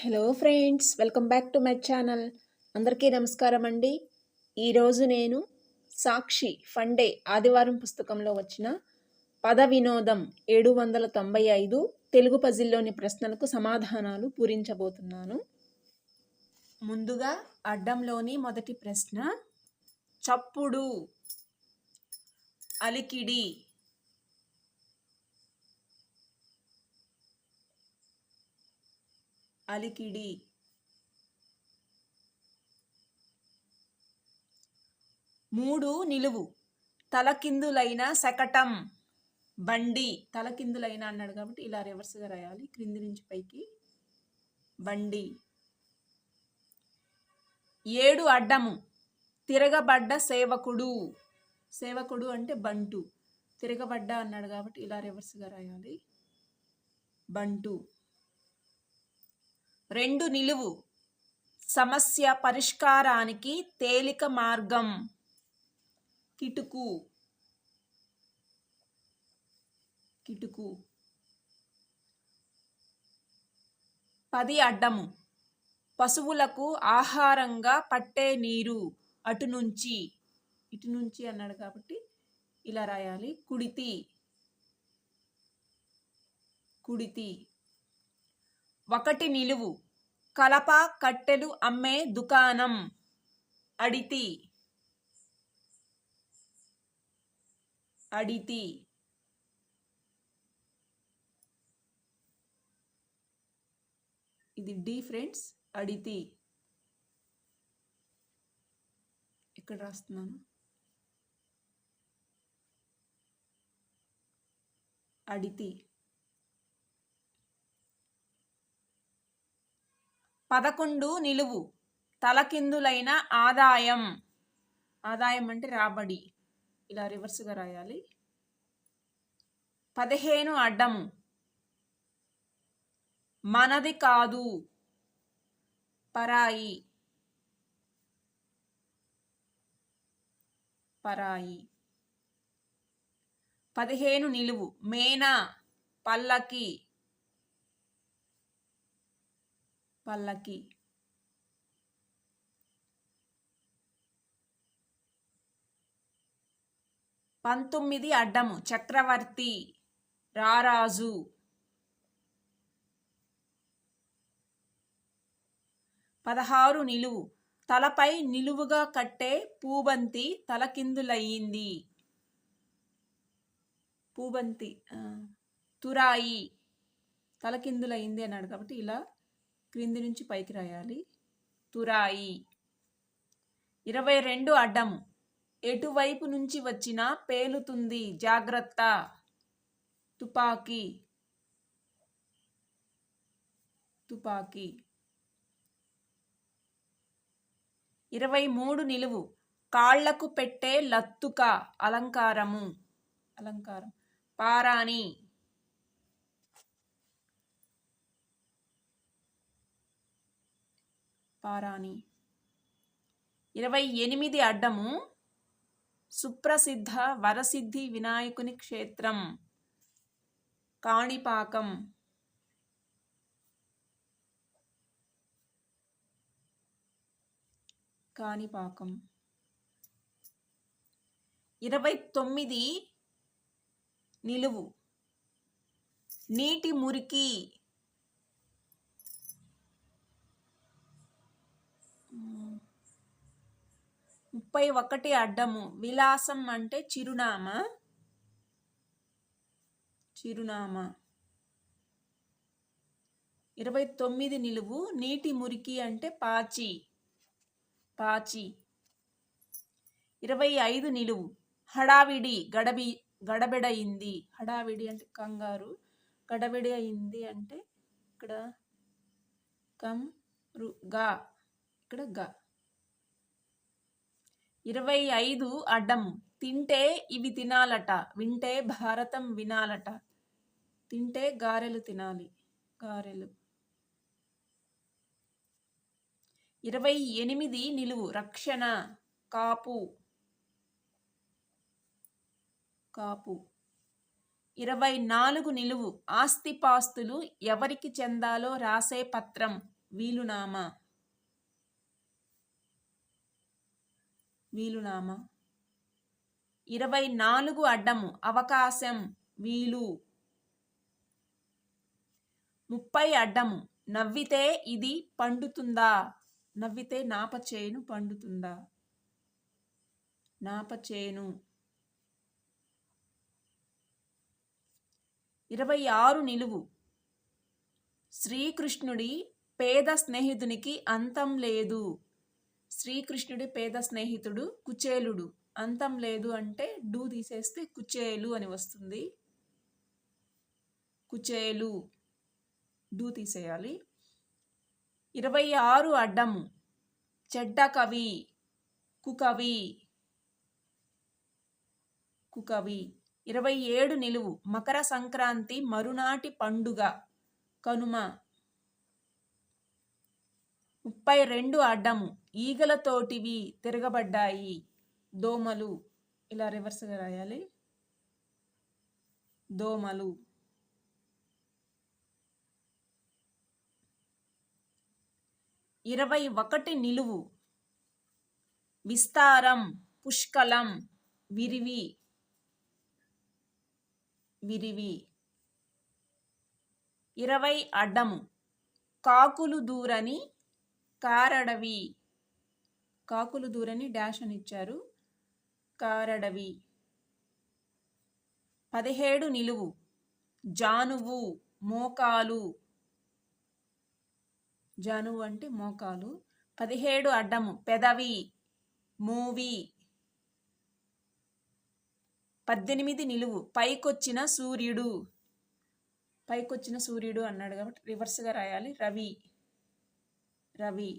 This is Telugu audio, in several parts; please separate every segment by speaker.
Speaker 1: Hello friends welcome back to my channel అందరికీ నమస్కారం అండి. ఈరోజు నేను సాక్షి ఫండే ఆదివారం పుస్తకంలో వచ్చిన పద వినోదం ఏడు వందల తొంభై ఐదు తెలుగు పజిల్లోని ప్రశ్నలకు సమాధానాలు పూరించబోతున్నాను. ముందుగా అడ్డంలోని మొదటి ప్రశ్న చప్పుడు అలికిడి. అలికిడి. మూడు నిలువు. తలకిందులైన శకటం. బండి. తలకిందులైన అన్నాడు కాబట్టి ఇలా రివర్స్గా రాయాలి. క్రింది నుంచి పైకి. బండి. ఏడు అడ్డము. తిరగబడ్డ సేవకుడు. సేవకుడు అంటే బంటు. తిరగబడ్డ అన్నాడు కాబట్టి ఇలా రివర్స్గా రాయాలి. బంటు. రెండు నిలువు. సమస్య పరిష్కారానికి తేలిక మార్గం. కిటుకు. కిటుకు. పది అడ్డము. పశువులకు ఆహారంగా పట్టే నీరు అటు నుంచి. ఇటు నుంచి అన్నాడు కాబట్టి ఇలా రాయాలి. కుడితి. కుడితి. ఒకటి నిలువు. కలప కట్టెలు అమ్మే దుకాణం. అడితి. అడితి. ఇది డి ఫ్రెండ్స్ అడితి. ఇక్కడ రాస్తున్నాను? అడితి. పదకొండు నిలువు తలకిందులైన ఆదాయం. ఆదాయం అంటే రాబడి. ఇలా రివర్స్గా రాయాలి. పదిహేను అడ్డము మనది కాదు. పరాయి. పరాయి. పదిహేను నిలువు. మేనా పల్లకి. పల్లకి. పంతొమ్మిది అడ్డము చక్రవర్తి రారాజు. పదహారు నిలువు తలపై నిలువుగా కట్టే పూబంతి తలకిందులయ్యింది. పూబంతి తురాయి తలకిందులయ్యింది అన్నాడు కాబట్టి ఇలా క్రింది నుంచి పైకి రాయాలి. తురాయి. ఇరవై రెండు అడ్డము ఎటువైపు నుంచి వచ్చినా పేలుతుంది. జాగ్రత్త. తుపాకీ. తుపాకీ. ఇరవై మూడు నిలువు. కాళ్ళకు పెట్టే లత్తుక. అలంకారము. అలంకారం. పారాణి. పారాణి ఇరవై ఎనిమిది అడ్డము సుప్రసిద్ధ వరసిద్ధి వినాయకుని క్షేత్రం కాణిపాకం. కాణిపాకం. ఇరవై తొమ్మిది నిలువు. నీటి మురికి ముప్పై ఒకటి అడ్డము. విలాసం అంటే చిరునామా? చిరునామా. ఇరవై తొమ్మిది నిలువు నీటి మురికి అంటే పాచి. పాచి. ఇరవై ఐదు నిలువు హడావిడి గడబి గడబిడయింది. హడావిడి అంటే కంగారు గడబిడి అయింది అంటే ఇక్కడ కం రు గా. ఇక్కడ గా. ఇరవై ఐదు అడ్డం. తింటే ఇవి తినాలట. వింటే భారతం వినాలట. తింటే గారెలు తినాలి. గారెలు. ఇరవై ఎనిమిది నిలువు. రక్షణ. కాపు. కాపు. ఇరవై నాలుగు నిలువు. ఆస్తిపాస్తులు ఎవరికి చెందాలో రాసే పత్రం. వీలునామా? వీలునామా? ఇరవై నాలుగు అడ్డము అవకాశం వీలు. ముప్పై అడ్డము నవ్వితే ఇది పండుతుందా? నవ్వితే నాపచేను పండుతుందా? నాపచేను ఇరవై ఆరు నిలువు. శ్రీకృష్ణుడి పేద స్నేహితునికి అంతం లేదు. శ్రీకృష్ణుడి పేద స్నేహితుడు కుచేలుడు. అంతం లేదు అంటే డూ తీసేస్తే కుచేలు అని వస్తుంది. కుచేలు డూ తీసేయాలి. ఇరవై ఆరు అడ్డము చెడ్డ కవి కుకవి కుకవి. ఇరవై ఏడు నిలువు మకర సంక్రాంతి మరునాటి పండుగ కనుమ ముప్పై రెండు అడ్డము. ఈగలతోటివి తిరగబడ్డాయి. దోమలు. ఇలా రివర్స్గా రాయాలి. దోమలు. ఇరవై ఒకటి నిలువు. విస్తారం పుష్కలం విరివి. విరివి. ఇరవై అడ్డము. కాకులు దూరని కారడవి. కాకులు దూరని డాష్ అని ఇచ్చారు. కారడవి. పదిహేడు నిలువు. జానువు మోకాలు. జానువు అంటే మోకాలు. పదిహేడు అడ్డము. పెదవి మూవి. పద్దెనిమిది నిలువు. పైకొచ్చిన సూర్యుడు. పైకొచ్చిన సూర్యుడు అన్నాడు కాబట్టి రివర్స్గా రాయాలి. రవి. రవి.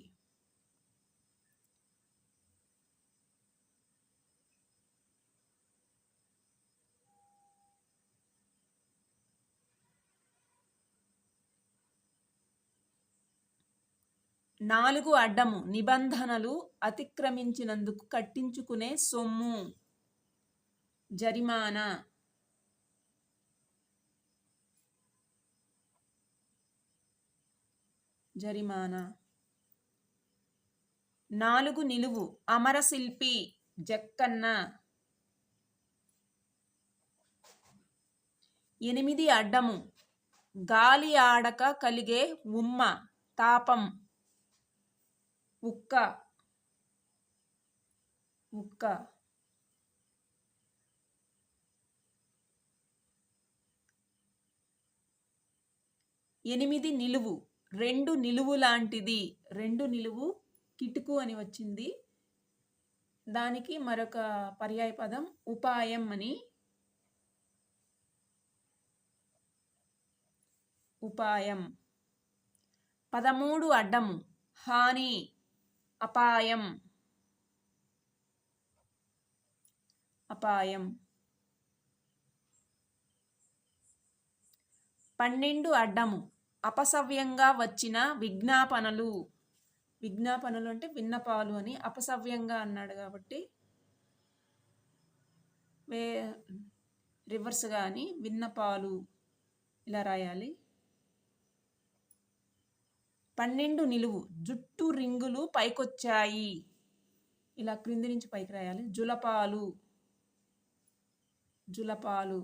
Speaker 1: నాలుగు అడ్డము నిబంధనలు అతిక్రమించినందుకు కట్టించుకునే సొమ్ము. జరిమానా. జరిమానా. నాలుగు నిలువు అమరశిల్పి జక్కన్న. ఎనిమిది అడ్డము గాలి ఆడక కలిగే ఉమ్మ తాపం. ఉక్క. ఉక్క. ఎనిమిది నిలువు రెండు నిలువు లాంటిది. రెండు నిలువు కిటుకు అని వచ్చింది. దానికి మరొక పర్యాయ పదం ఉపాయం అని. ఉపాయం. పదమూడు అడ్డం. హాని. అపాయం. అపాయం. పన్నెండు అడ్డము. అపసవ్యంగా వచ్చిన విజ్ఞాపనలు. విజ్ఞాపనలు అంటే విన్నపాలు అని అపసవ్యంగా అన్నాడు కాబట్టి వే రివర్స్గా అని విన్నపాలు ఇలా రాయాలి. పన్నెండు నిలువు జుట్టు రింగులు పైకొచ్చాయి. ఇలా క్రింది నుంచి పైకి రాయాలి. జులపాలు జులపాలు.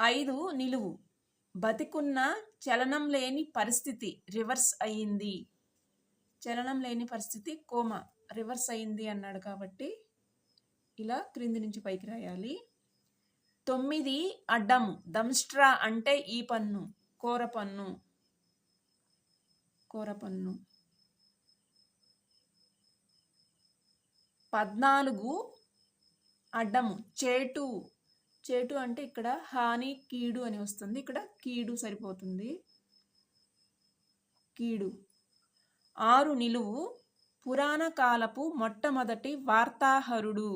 Speaker 1: ఐదు నిలువు బతికున్న చలనం లేని పరిస్థితి రివర్స్ అయ్యింది. చలనం లేని పరిస్థితి కోమ రివర్స్ అయింది అన్నాడు కాబట్టి ఇలా క్రింది నుంచి పైకి రాయాలి. తొమ్మిది అడ్డము దంస్ట్రా అంటే ఈ పన్ను కూర పన్ను. కూర పన్ను. పద్నాలుగు అడ్డము చేటు. చేటు అంటే ఇక్కడ హాని కీడు అని వస్తుంది. ఇక్కడ కీడు సరిపోతుంది. కీడు. ఆరు నిలువు. పురాణ కాలపు మొట్టమొదటి వార్తాహరుడు.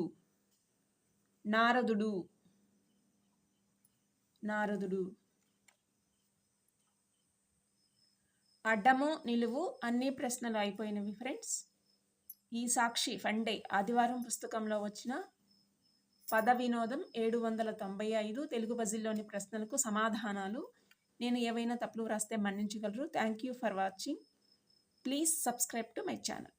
Speaker 1: నారదుడు. నారదుడు. అడ్డము నిలువు అన్ని ప్రశ్నలు అయిపోయినవి ఫ్రెండ్స్ ఈ సాక్షి ఫండే ఆదివారం పుస్తకంలో వచ్చిన పద వినోదం ఏడు వందల తొంభై ఐదు తెలుగు పజిల్లోని ప్రశ్నలకు సమాధానాలు. నేను ఏవైనా తప్పులు వ్రాస్తే మన్నించగలరు. Thank you for watching. Please subscribe to my channel.